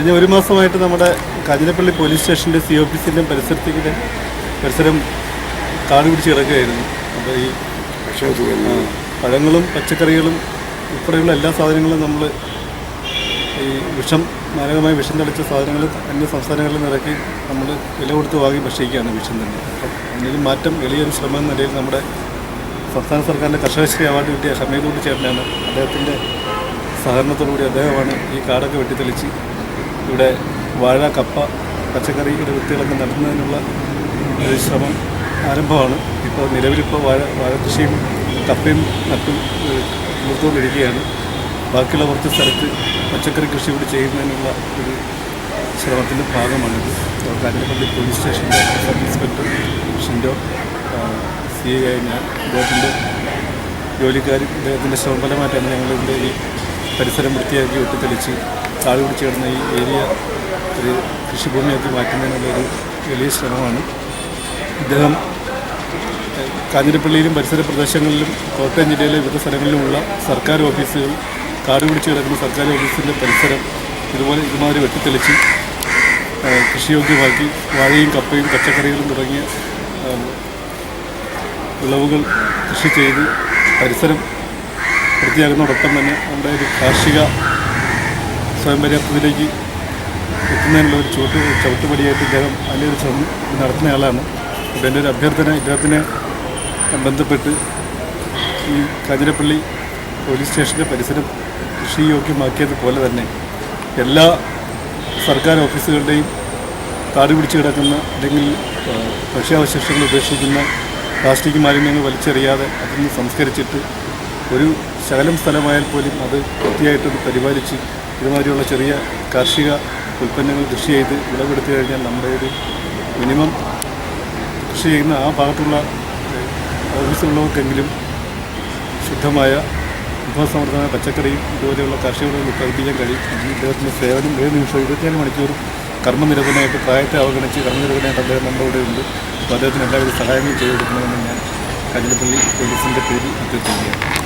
കഴിഞ്ഞ ഒരു മാസമായിട്ട് നമ്മുടെ കാഞ്ഞിരപ്പള്ളി പോലീസ് സ്റ്റേഷന്റെ സി ഓഫീസിന്റെ പരിസരത്തേക്ക് പരിസരം കാട് പിടിച്ച് കിടക്കുകയായിരുന്നു. അപ്പോൾ ഈ പഴങ്ങളും പച്ചക്കറികളും ഉൾപ്പെടെയുള്ള എല്ലാ സാധനങ്ങളും നമ്മൾ ഈ വിഷം മാരകമായ വിഷം തളിച്ച സാധനങ്ങൾ അന്യ സംസ്ഥാനങ്ങളിൽ നിറക്കി നമ്മൾ വില കൊടുത്ത് വാങ്ങി ഭക്ഷിക്കുകയാണ് വിഷം തന്നെ. അപ്പം അതിനൊരു മാറ്റം വലിയൊരു ശ്രമം എന്ന നിലയിൽ നമ്മുടെ സംസ്ഥാന സർക്കാരിന്റെ കർഷകശ്രീ അവാർഡ് കിട്ടിയ ഷമയത്തോട് ചേട്ടനാണ് അദ്ദേഹത്തിന്റെ സഹകരണത്തോടുകൂടി അദ്ദേഹമാണ് ഈ കാടൊക്കെ വെട്ടിത്തെളിച്ച് ഇവിടെ വാഴ കപ്പ പച്ചക്കറി വിത്തുകളൊക്കെ നടത്തുന്നതിനുള്ള ശ്രമം ആരംഭമാണ്. ഇപ്പോൾ നിലവിലിപ്പോൾ വാഴ വാഴ കൃഷിയും കപ്പയും നട്ടും കൊടുത്തുകൊണ്ടിരിക്കുകയാണ് ബാക്കിയുള്ള കുറച്ച് സ്ഥലത്ത് പച്ചക്കറി കൃഷി കൂടി ചെയ്യുന്നതിനുള്ള ഒരു ശ്രമത്തിന്റെ ഭാഗമാണിത്. കാഞ്ഞിരപ്പള്ളി പോലീസ് സ്റ്റേഷന്റെ sub inspector Shindo C I ആയി ഞാൻ അദ്ദേഹത്തിന്റെ ജോലിക്കാരും അദ്ദേഹത്തിന്റെ ശ്രമഫലമായിട്ടാണ് ഞങ്ങളിതിന്റെ ഈ പരിസരം വൃത്തിയാക്കി വെട്ടിത്തെളിച്ച് കാട് പിടിച്ച് കിടന്ന ഈ ഏരിയ ഒരു കൃഷിഭൂമിയാക്കി മാറ്റുന്നതിനുള്ളൊരു വലിയ ശ്രമമാണ്. ഇദ്ദേഹം കാഞ്ഞിരപ്പള്ളിയിലും പരിസര പ്രദേശങ്ങളിലും കോട്ടയം ജില്ലയിലെ വിവിധ സ്ഥലങ്ങളിലുമുള്ള സർക്കാർ ഓഫീസുകൾ കാട് പിടിച്ച് കിടക്കുന്ന സർക്കാർ ഓഫീസിന്റെ പരിസരം ഇതുപോലെ ഇതുമാതിരി വെട്ടിത്തെളിച്ച് കൃഷിയോഗ്യമാക്കി വാഴയും കപ്പയും പച്ചക്കറികളും തുടങ്ങിയ വിളവുകൾ കൃഷി ചെയ്ത് പരിസരം വൃത്തിയാക്കുന്നതോടൊപ്പം തന്നെ നമ്മുടെ ഒരു കാർഷിക സ്വയം പര്യാപ്തത്തിലേക്ക് എത്തുന്നതിനുള്ള ഒരു ചോട്ട് ചവിട്ടുപടിയായിട്ട് ഇദ്ദേഹം വലിയൊരു ശ്രമം നടത്തുന്നയാളാണ് അപ്പോൾ എന്റെ ഒരു അഭ്യർത്ഥന ഇദ്ദേഹത്തിനെ ബന്ധപ്പെട്ട് ഈ കാഞ്ഞിരപ്പള്ളി പോലീസ് സ്റ്റേഷന്റെ പരിസരം കൃഷിയോഗ്യമാക്കിയതുപോലെ തന്നെ എല്ലാ സർക്കാർ ഓഫീസുകളുടെയും കാട് പിടിച്ച് കിടക്കുന്ന അല്ലെങ്കിൽ ഭക്ഷ്യാവശേഷങ്ങൾ ഉപേക്ഷിക്കുന്ന പ്ലാസ്റ്റിക് മാലിന്യങ്ങൾ വലിച്ചെറിയാതെ അതിൽ നിന്ന് സംസ്കരിച്ചിട്ട് ഒരു ശകലം സ്ഥലമായാൽ പോലും അത് വൃത്തിയായിട്ടൊന്ന് പരിപാലിച്ച് ഇതുമാതിരിയുള്ള ചെറിയ കാർഷിക ഉൽപ്പന്നങ്ങൾ കൃഷി ചെയ്ത് വിളവെടുത്തു കഴിഞ്ഞാൽ നമ്മുടെ ഒരു മിനിമം കൃഷി ചെയ്യുന്ന ആ ഭാഗത്തുള്ള ഓഫീസുള്ളവർക്കെങ്കിലും ശുദ്ധമായ വിഭവസമൃദ്ധമായ പച്ചക്കറിയും ഇതുപോലെയുള്ള കാർഷിക വിളകൾ ഉത്പാദിപ്പിക്കാൻ കഴിയും ഇദ്ദേഹത്തിന്റെ സേവനം ഏത് നിമിഷവും ഇരുപത്തിനാല് മണിക്കൂറും കർമ്മനിരതനായിട്ട് പ്രായത്തെ അവഗണിച്ച് കർമ്മനിരതനായിട്ട് അദ്ദേഹം നമ്മുടെ കൂടെ ഉണ്ട്. അപ്പോൾ അദ്ദേഹത്തിന് എല്ലാവിധ സഹായങ്ങളും ചെയ്തു കൊടുക്കണമെന്ന് ഞാൻ കാഞ്ഞിരപ്പള്ളി പോലീസിന്റെ പേരിൽ അഭ്യർത്ഥിക്കുകയാണ്